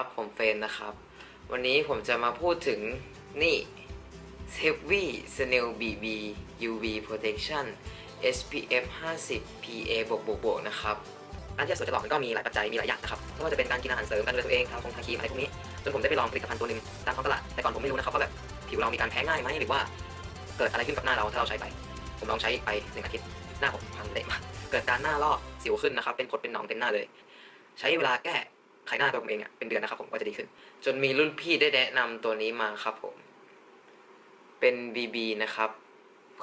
ครับผมเฟนนะครับ วันนี้ผมจะมาพูดถึงนี่ s e v i Snail BB UV Protection SPF 50 PA บวกบวกบวกนะครับการที่จะสวยจะหล่อมันก็มีหลายปัจจัยมีหลายอย่างนะครับไม่ว่าจะเป็นการกินอาหารเสริมการดูแลตัวเองทำคงทาครีมอะไรพวกนี้จนผมได้ไปลองผลิตภัณฑ์ตัวหนึ่งตามท้องตลาดแต่ก่อนผมไม่รู้นะครับว่าแบบผิวเรามีการแพ้ง่ายไหมหรือว่าเกิดอะไรขึ้นกับหน้าเราถ้าเราใช้ไป ผมลองใช้ไปหนึ่งอาทิตย์หน้าผมพังเละมากเกิดการหน้าลอกสิวขึ้นนะครับเป็นผดเป็นหนองเต็มหน้าเลย ใช้เวลาแก้ ไขหน้าตัวผมเองอะเป็นเดือนนะครับผมก็จะดีขึ้น จนมีรุ่นพี่ได้แนะนำตัวนี้มาครับผม เป็น BB นะครับ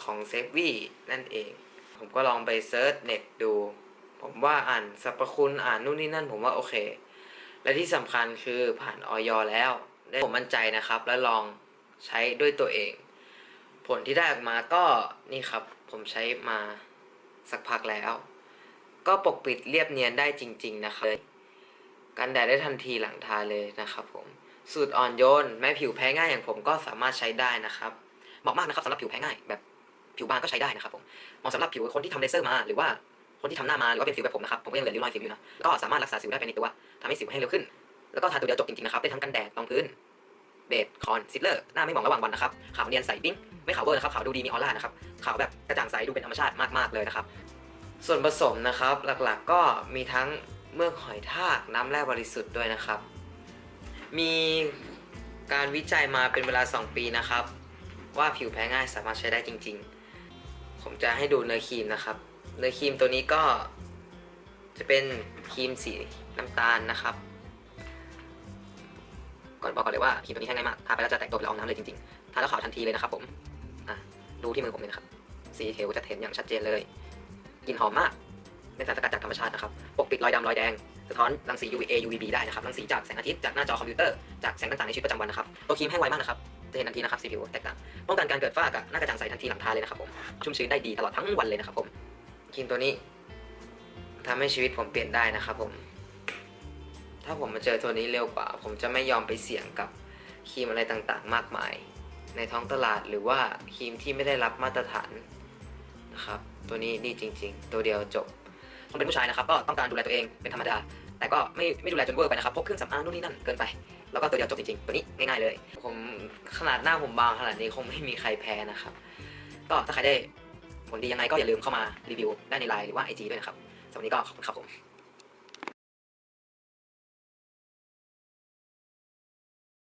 ของ s e v i นั่นเอง ผมก็ลองไปเซิร์ชเน็ตดู ผมว่าอ่านสรรพคุณอ่านนู่นนี่นั่น ผมว่าโอเค และที่สำคัญคือผ่านออยแล้ว ได้ผมมั่นใจนะครับ และลองใช้ด้วยตัวเอง ผลที่ได้ออกมาก็นี่ครับ ผมใช้มาสักพักแล้ว ก็ปกปิดเรียบเนียนได้จริง ๆ นะครับ กันแดดได้ทันทีหลังทาเลยนะครับผมสูตรอ่อนโยนแม้ผิวแพ้ง่ายอย่างผมก็สามารถใช้ได้นะครับเหมาะมากนะครับสำหรับผิวแพ้ง่ายแบบผิวบางก็ใช้ได้นะครับผมเหมาะสำหรับผิวคนที่ทำเลเซอร์มาหรือว่าคนที่ทำหน้ามาหรือว่าเป็นสิวแบบผมนะครับผมก็ยังเหลือริ้วรอยสิวอยู่นะก็สามารถรักษาสิวได้ภายในตัวทำให้สิวแห้งเร็วขึ้น แล้วก็ทาตัวเดียวจบจริงๆนะครับได้ทั้งกันแดดรองพื้นเบสคอนซิลเลอร์หน้าไม่หมองระหว่างวันนะครับขาวเนียนใสปิ้งไม่ขาวเวอร์นะครับขาวดูดีมีออร่านะครับขาวแบบกระจ่างใสดูเป็นธรรมชาติมากๆเลยนะครับส่วนผสมนะครับหลักๆก็มีทั้ง เมือกหอยทากน้ำแร่บริสุทธิ์ด้วยนะครับ มีการวิจัยมาเป็นเวลา 2 ปีนะครับ ว่าผิวแพ้ง่ายสามารถใช้ได้จริง ๆ ผมจะให้ดูเนื้อครีมนะครับ เนื้อครีมตัวนี้ก็จะเป็นครีมสีน้ำตาลนะครับ ก่อนบอกก่อนเลยว่าครีมตัวนี้ใช้ง่ายมากทาไปแล้วจะแตกตัวเป็นละอองน้ำเลยจริงๆทาแล้วขาวทันทีเลยนะครับผมอะดูที่มือผมเลยนะครับ สีเทลจะเห็นอย่างชัดเจนเลยกลิ่นหอมมาก เป็นสารสกัดจากธรรมชาตินะครับ ปกปิดรอยดำรอยแดง สะท้อนรังสี UVA UVB ได้นะครับ รังสีจากแสงอาทิตย์ จากหน้าจอคอมพิวเตอร์ จากแสงต่างๆในชีวิตประจำวันนะครับ ตัวครีมแห้งไวมากนะครับ จะเห็นทันทีนะครับสีผิวแตกต่าง ป้องกันการเกิดฝ้ากระหน้ากระจ่างใสทันทีหลังทาเลยนะครับผม ชุ่มชื้นได้ดีตลอดทั้งวันเลยนะครับผม ครีมตัวนี้ทำให้ชีวิตผมเปลี่ยนได้นะครับผม ถ้าผมมาเจอตัวนี้เร็วกว่า ผมจะไม่ยอมไปเสี่ยงกับครีมอะไรต่างๆ มากมาย ในท้องตลาดหรือว่าครีมที่ไม่ได้รับมาตรฐานนะครับ ตัวนี้ดีจริง ๆ ตัวเดียวจบ ผมเป็นผู้ชายนะครับก็ต้องการดูแลตัวเองเป็นธรรมดา แต่ก็ไม่ไม่ดูแลจนเวอร์ไปนะครับพกเครื่องสำอางนู่นนี่นั่นเกินไป แล้วก็ตัวเดียวจบจริงๆตัวนี้ง่ายๆเลย ผมขนาดหน้าผมบางขนาดนี้คงไม่มีใครแพ้นะครับ ก็ถ้าใครได้ผลดียังไงก็อย่าลืมเข้ามารีวิวได้ในไลน์หรือว่าไอจีด้วยนะครับสำหรับวันนี้ก็ขอบคุณครับผม